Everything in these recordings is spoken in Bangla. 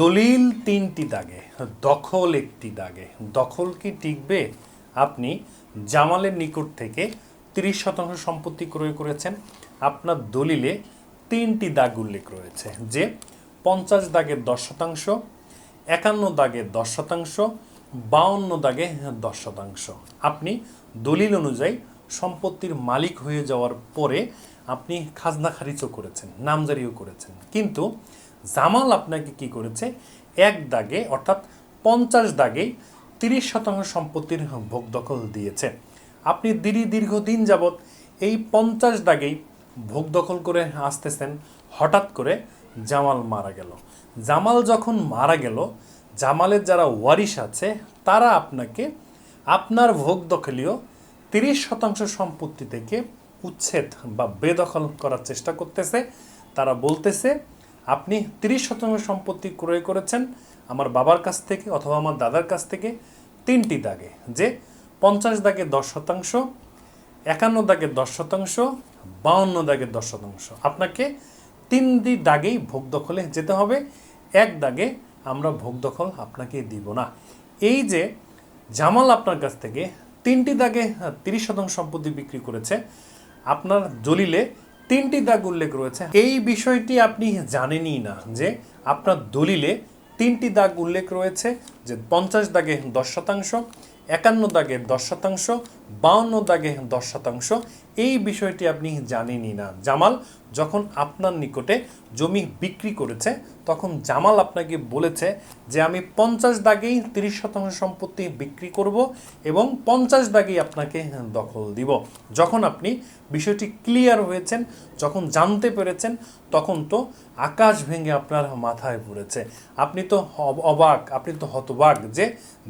দলিল তিনটি দাগে, দখল একটি দাগে। দখল কি টিকবে? আপনি জামালের নিকট থেকে তিরিশ শতাংশ সম্পত্তি ক্রয় করেছেন। আপনার দলিলে তিনটি দাগ উল্লেখ রয়েছে, যে পঞ্চাশ দাগের দশ শতাংশ, একান্ন দাগের দশ শতাংশ, বাউন্ন দাগে দশ শতাংশ। আপনি দলিল অনুযায়ী সম্পত্তির মালিক হয়ে যাওয়ার পরে আপনি খাজনা খারিজও করেছেন, নামজারিও করেছেন। কিন্তু জামাল আপনাকে কি করেছে? এক দাগে, অর্থাৎ পঞ্চাশ দাগেই তিরিশ শতাংশ সম্পত্তির ভোগ দখল দিয়েছে। আপনি দীর্ঘ দীর্ঘদিন যাবৎ এই পঞ্চাশ দাগেই ভোগ দখল করে আসতেছেন, হঠাৎ করে জামাল মারা গেল। জামাল যখন মারা গেল, জামালের যারা ওয়ারিশ আছে, তারা আপনাকে আপনার ভোগ দখলীয় তিরিশ শতাংশ সম্পত্তি থেকে উচ্ছেদ বা বেদখল করার চেষ্টা করতেছে। তারা বলতেছে আপনি তিরিশ শতাংশ সম্পত্তি ক্রয় করেছেন আমার বাবার কাছ থেকে অথবা আমার দাদার কাছ থেকে তিনটি দাগে, যে পঞ্চাশ দাগে দশ শতাংশ, একান্ন দাগের দশ শতাংশ, বাউন্ন দাগের দশ শতাংশ। আপনাকে তিন দি দাগেই ভোগ দখলে যেতে হবে, এক দাগে আমরা ভোগ দখল আপনাকে দিব না। এই যে জামাল আপনার কাছ থেকে তিনটি দাগে তিরিশ শতাংশ সম্পত্তি বিক্রি করেছে, আপনার দলিলে তিনটি দাগ উল্লেখ রয়েছে। এই বিষয়টি আপনি জানেনই না যে আপনার দলিলে তিনটি দাগ উল্লেখ রয়েছে, যে পঞ্চাশ দাগে দশ শতাংশ, একান্ন দাগে দশ শতাংশ, বাউন্ন দাগে দশ শতাংশ এই বিষয়টি আপনি জানেনই না। জামাল যখন আপনার নিকটে জমি বিক্রি করেছে, তখন জামাল আপনাকে বলেছে যে, আমি পঞ্চাশ দাগেই তিরিশ শতাংশ সম্পত্তি বিক্রি করব এবং পঞ্চাশ দাগেই আপনাকে দখল দিব। যখন আপনি বিষয়টি ক্লিয়ার হয়েছেন, যখন জানতে পেরেছেন, তখন তো আকাশ ভেঙে আপনার মাথায় পড়েছে। আপনি তো অবাক, আপনি তো হতবাক যে,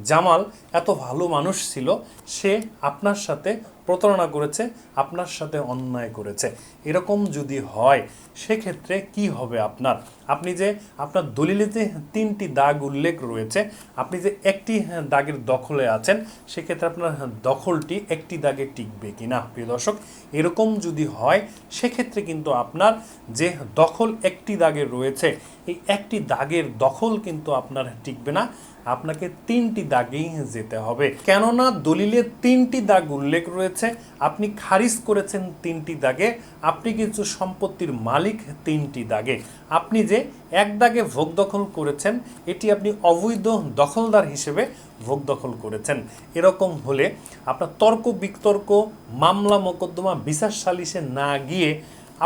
জামাল এত ভালো মানুষ ছিল, সে আপনার সাথে প্রতারণা করেছে, আপনার সাথে অন্যায় করেছে। এরকম যদি হয়, সেক্ষেত্রে কি হবে আপনার? আপনি যে আপনার দলিলে যে তিনটি দাগ উল্লেখ রয়েছে, আপনি যে একটি দাগের দখলে আছেন, সেক্ষেত্রে আপনার দখলটি একটি দাগে টিকবে কি না প্রিয় দর্শক, এরকম যদি হয়, সেক্ষেত্রে কিন্তু আপনার যে দখল একটি দাগের রয়েছে, এই একটি দাগের দখল কিন্তু আপনার টিকবে না। আপনাকে তিনটি দাগেই যেতে হবে। কেননা দলিলে তিনটি দাগ উল্লেখ রয়েছে, আপনি খারিজ করেছেন তিনটি দাগে, আপনি কিছু সম্পত্তির মালিক তিনটি দাগে। আপনি যে এক দাগে ভোগ দখল করেছেন, এটি আপনি অবৈধ দখলদার হিসেবে ভোগ দখল করেছেন। এরকম হলে আপনার তর্ক বিতর্ক মামলা মোকদ্দমা বিচার সালিশে না গিয়ে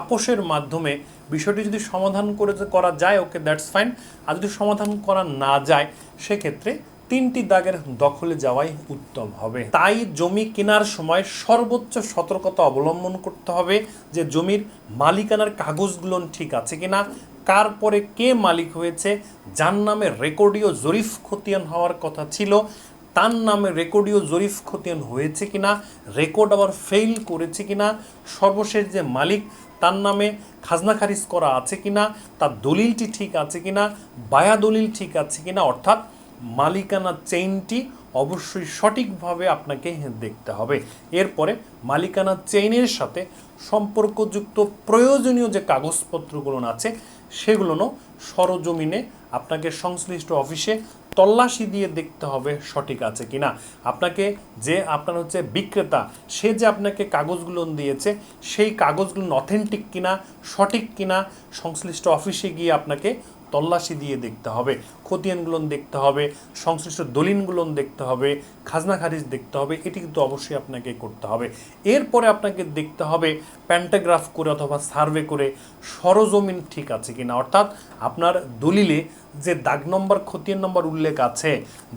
আপোষের মাধ্যমে বিষয়টি যদি সমাধান করে করা যায় ওকে দ্যাটস ফাইন আর যদি সমাধান করা না যায়, সেক্ষেত্রে তিনটি দাগের দখলে যাওয়াই উত্তম হবে। তাই জমি কেনার সময় সর্বোচ্চ সতর্কতা অবলম্বন করতে হবে যে জমির মালিকানার কাগজগুলো ঠিক আছে কিনা, কার পরে কে মালিক হয়েছে, যার নামে রেকর্ডীয় জরিফ খতিয়ান হওয়ার কথা ছিল, তার নামে রেকর্ডীয় জরিফ খতিয়ান হয়েছে কিনা, রেকর্ড আবার ফেল করেছে কিনা, সর্বশেষ যে মালিক তার নামে খাজনা খারিজ করা আছে কি না তার দলিলটি ঠিক আছে কি না বায়া দলিল ঠিক আছে কি না অর্থাৎ মালিকানা চেইনটি অবশ্যই সঠিকভাবে আপনাকে দেখতে হবে। এরপরে মালিকানা চেইনের সাথে সম্পর্কযুক্ত প্রয়োজনীয় যে কাগজপত্রগুলো আছে সেগুলোও সরজমিনে আপনাকে সংশ্লিষ্ট অফিসে তল্লাশি দিয়ে দেখতে হবে সঠিক আছে কিনা। আপনাকে যে আপনার হচ্ছে বিক্রেতা, সে যে আপনাকে কাগজগুলো দিয়েছে, সেই কাগজগুলো অথেন্টিক কিনা, সঠিক কিনা, সংশ্লিষ্ট অফিসে গিয়ে আপনাকে তল্লাশি দিয়ে দেখতে হবে। খতিয়ানগুলো দেখতে হবে, সংশ্লিষ্ট দলিনগুলো দেখতে হবে, খাজনা খারিজ দেখতে হবে, এটি কিন্তু অবশ্যই আপনাকে করতে হবে। এরপরে আপনাকে দেখতে হবে প্যান্টাগ্রাফ করে অথবা সার্ভে করে সরজমিন ঠিক আছে কিনা। অর্থাৎ আপনার দলিলে যে দাগ নম্বর, খতিয়ান নম্বর উল্লেখ আছে,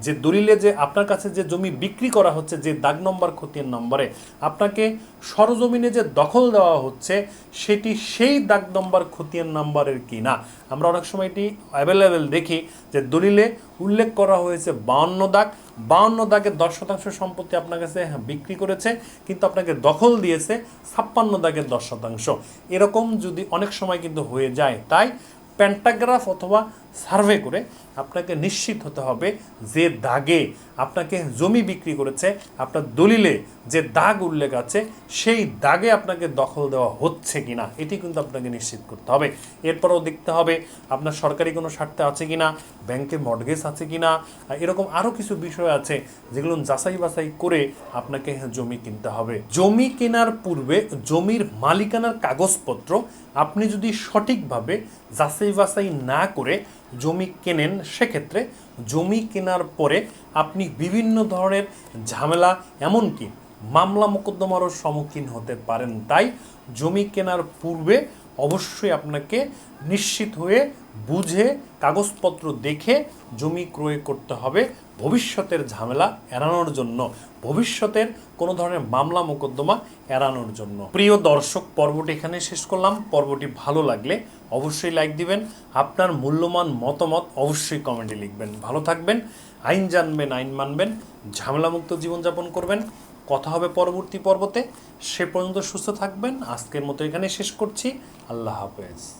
যে দলিলে যে আপনার কাছে যে জমি বিক্রি করা হচ্ছে, যে দাগ নম্বর, খতিয়ান নম্বরে আপনাকে সরজমিনে যে দখল দেওয়া হচ্ছে, সেটি সেই দাগ নম্বর, খতিয়ান নম্বরের কি না আমরা অনেক সময় এটি অ্যাভেলেবেল দেখি যে দলিলে উল্লেখ করা হয়েছে বাউন্ন দাগ। বাউন্ন দাগের দশ শতাংশ সম্পত্তি আপনার কাছে বিক্রি করেছে, কিন্তু আপনাকে দখল দিয়েছে ছাপ্পান্ন দাগের দশ শতাংশ। এরকম যদি অনেক সময় কিন্তু হয়ে যায়, তাই প্যান্টাগ্রাফ অথবা সার্ভে করে আপনাকে নিশ্চিত হতে হবে যে দাগে আপনাকে জমি বিক্রি করেছে, আপনার দলিলে যে দাগ উল্লেখ আছে, সেই দাগে আপনাকে দখল দেওয়া হচ্ছে কিনা, এটি কিন্তু আপনাকে নিশ্চিত করতে হবে। এরপরও দেখতে হবে আপনার সরকারি কোনো স্বার্থে আছে কিনা, ব্যাংকে মর্টগেজ আছে কিনা এরকম আরও কিছু বিষয় আছে যেগুলো যাচাই বাছাই করে আপনাকে জমি কিনতে হবে। জমি কেনার পূর্বে জমির মালিকানার কাগজপত্র আপনি যদি সঠিকভাবে যাচাই বাছাই না করে জমি কেনেন, সেক্ষেত্রে জমি কেনার পরে আপনি বিভিন্ন ধরনের ঝামেলা, এমনকি মামলা মোকদ্দমারও সম্মুখীন হতে পারেন। তাই জমি কেনার পূর্বে অবশ্যই আপনাকে নিশ্চিত হয়ে বুঝে কাগজপত্র দেখে জমি ক্রয় করতে হবে। ভবিষ্যতের ঝামেলা এড়ানোর জন্য, ভবিষ্যতের কোনো ধরনের মামলা মোকদ্দমা এড়ানোর জন্য। প্রিয় দর্শক, পর্বটি এখানে শেষ করলাম। পর্বটি ভালো লাগলে অবশ্যই লাইক দিবেন। আপনার মূল্যবান মতামত অবশ্যই কমেন্টে লিখবেন। ভালো থাকবেন, আইন জানবেন, আইন মানবেন, ঝামেলামুক্ত জীবনযাপন করবেন। কথা হবে পরবর্তী পর্বতে। সে পর্যন্ত সুস্থ থাকবেন। আজকের মতো এখানে শেষ করছি। আল্লাহ হাফেজ।